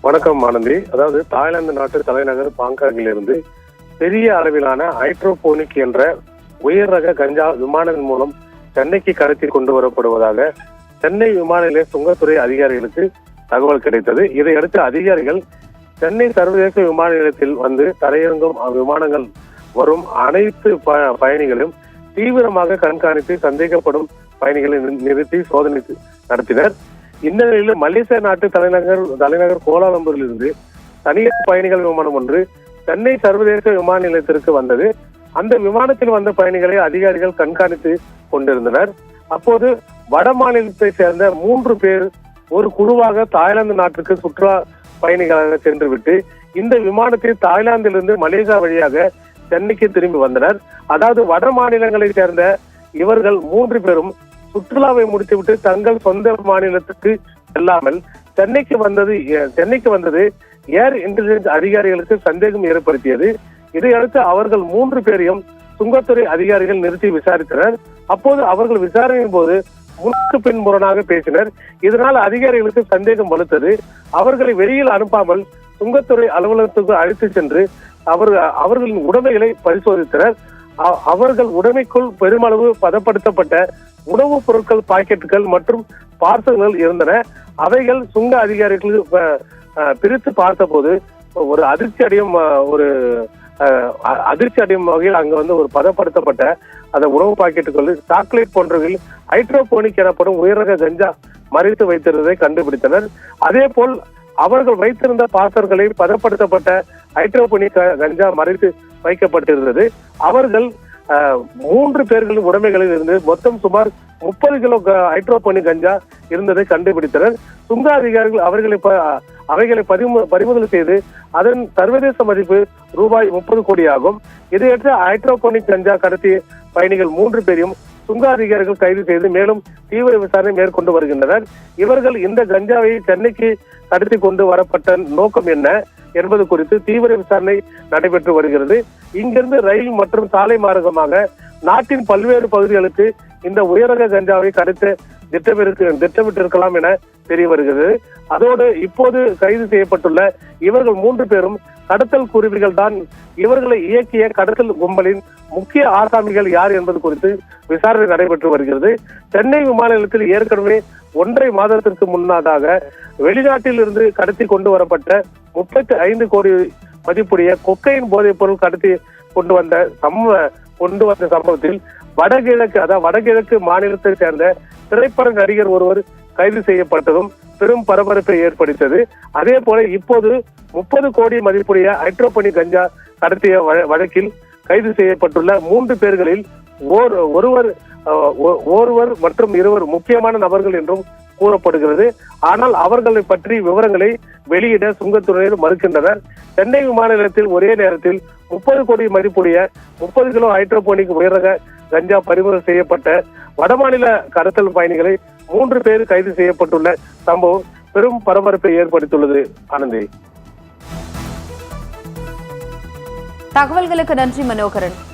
வணக்கம் ஆனந்தி. அதாவது தாய்லாந்து நாட்டு தலைநகர் பாங்காங்கில் இருந்து பெரிய அளவிலான ஹைட்ரோபோனிக் என்ற உயர் ரக கஞ்சா விமானத்தின் மூலம் சென்னைக்கு கடத்தி கொண்டு வரப்படுவதாக சென்னை விமான நிலைய சுங்கத்துறை அதிகாரிகளுக்கு தகவல் கிடைத்தது. இதையடுத்து அதிகாரிகள் சென்னை சர்வதேச விமான நிலையத்தில் வந்து தரையிறங்கும் விமானங்கள் வரும் அனைத்து ப- தீவிரமாக கண்காணித்து சந்தேகப்படும் பயணிகளை நிறுத்தி சோதனை நடத்தினர். இந்த நிலையில் மலேசிய நாட்டு தலைநகர் தலைநகர் கோலாலம்பூரில் இருந்து தனியார் பயணிகள் விமானம் ஒன்று சென்னை சர்வதேச விமான நிலையத்திற்கு வந்தது. அந்த விமானத்தில் வந்த பயணிகளை அதிகாரிகள் கண்காணித்து கொண்டிருந்தனர். அப்போது வட மாநிலத்தை சேர்ந்த மூன்று பேர் ஒரு குழுவாக தாய்லாந்து நாட்டுக்கு சுற்றுலா பயணிகளாக சென்றுவிட்டு இந்த விமானத்தில் தாய்லாந்திலிருந்து மலேசியா வழியாக சென்னைக்கு திரும்பி வந்தனர். அதாவது வட மாநிலங்களை சேர்ந்த இவர்கள் மூன்று பேரும் சுற்றுலாவை முடித்துவிட்டு தங்கள் சொந்த மாநிலத்துக்கு செல்லாமல் சென்னைக்கு வந்தது சென்னைக்கு வந்தது ஏர் இன்டெலிஜென்ஸ் அதிகாரிகளுக்கு சந்தேகம் ஏற்படுத்தியது. இதையடுத்து அவர்கள் மூன்று பேரையும் சுங்கத்துறை அதிகாரிகள் நிறுத்தி விசாரித்தனர். அப்போது அவர்கள் விசாரணையின் போது முன்னுக்கு பின் முரணாக பேசினர். இதனால் அதிகாரிகளுக்கு சந்தேகம் வலுத்தது. அவர்களை வெளியில் அனுப்பாமல் சுங்கத்துறை அலுவலகத்துக்கு அழைத்து சென்று அவர் அவர்களின் உடைமைகளை பரிசோதித்தனர். அவர்கள் உடைமைக்குள் பெருமளவு பதப்படுத்தப்பட்ட உணவுப் பொருட்கள் பாக்கெட்டுகள் மற்றும் பார்சல்கள் இருந்தன. அவைகள் சுங்க அதிகாரிகள் பிரித்து பார்த்தபோது ஒரு அதிர்ச்சி அடையும் ஒரு அதிர்ச்சி அடையும் வகையில் அங்க வந்து ஒரு பதப்படுத்தப்பட்ட அந்த உணவு பாக்கெட்டுகள் சாக்லேட் போன்றவைகள் ஹைட்ரோபோனிக் எனப்படும் உயரக கஞ்சா மறைத்து வைத்திருந்ததை கண்டுபிடித்தனர். அதே போல் அவர்கள் வைத்திருந்த பாசர்களை பதப்படுத்தப்பட்ட ஹைட்ரோபோனிக் கஞ்சா மறைத்து வைக்கப்பட்டிருந்தது. அவர்கள் மூன்று பேர்களின் உடைமைகளில் இருந்து மொத்தம் சுமார் முப்பது கிலோ க- ஹைட்ரோபோனிக் கஞ்சா இருந்ததை கண்டுபிடித்தனர். சுங்க அதிகாரிகள் அவர்களை ப- அவைகளை பறிமு- பறிமுதல் செய்து அதன் சர்வதேச மதிப்பு ரூபாய் முப்பது கோடி ஆகும் இதையடுத்து ஹைட்ரோபோனிக் கஞ்சா கடத்திய பயணிகள் மூன்று பேரையும் சுங்க அதிகாரிகள் கைது செய்து மேலும் தீவிர விசாரணை மேற்கொண்டு வருகின்றனர். இவர்கள் இந்த கஞ்சாவை சென்னைக்கு கடத்தி கொண்டு வரப்பட்ட நோக்கம் என்ன? என்பது குறித்து தீவிர விசாரணை நடைபெற்று வருகிறது. இங்கிருந்து ரயில் மற்றும் சாலை மார்க்கமாக நாட்டின் பல்வேறு பகுதிகளுக்கு இந்த உயரக கஞ்சாவை கடத்த திட்டமிருக்கு திட்டமிட்டிருக்கலாம் என தெரிய வருகிறது. அதோடு இப்போது கைது செய்யப்பட்டுள்ள இவர்கள் மூன்று பேரும் கடத்தல் குருவிகள் தான். இவர்களை இயக்கிய கடத்தல் கும்பலின் முக்கிய ஆசாமிகள் யார் என்பது குறித்து விசாரணை நடைபெற்று வருகிறது. சென்னை விமான நிலையத்தில் ஏற்கனவே ஒன்றரை மாதத்திற்கு முன்னதாக வெளிநாட்டில் இருந்து கடத்தி கொண்டு வரப்பட்ட முப்பத்தி ஐந்து கோடி மதிப்புடைய கொக்கையின் போதைப் பொருள் கடத்தி கொண்டு வந்த சம்ப கொண்டு வந்த சம்பவத்தில் வடகிழக்கு அதாவது வடகிழக்கு மாநிலத்தை சேர்ந்த திரைப்பட நடிகர் ஒருவர் கைது செய்யப்பட்டதும் பெரும் பரபரப்பை ஏற்படுத்தியது. அதே போல இப்போது முப்பது கோடி மதிப்புடைய ஹைட்ரோபனி கஞ்சா கடத்திய வழக்கில் கைது செய்யப்பட்டுள்ள மூன்று பேர்களில் ஓர் ஒருவர் ஒ- ஒருவர் மற்றும் இருவர் முக்கியமான நபர்கள் என்றும் கூறப்படுகிறது. ஆனால் அவர்களை பற்றி விவரங்களை வெளியிட சுங்கத்துறையினர் மறுக்கின்றனர். சென்னை விமான நிலையத்தில் ஒரே நேரத்தில் முப்பது கோடி மதிப்புடைய முப்பது கிலோ ஹைட்ரோபோனிக் உயரக கஞ்சா பறிமுதல் செய்யப்பட்ட வடமாநில கடத்தல் பயணிகளை மூன்று பேர் கைது செய்யப்பட்டுள்ள சம்பவம் பெரும் பரபரப்பை ஏற்படுத்தியுள்ளது. ஆனந்தி. தகவல்களுக்கு நன்றி மனோகரன்.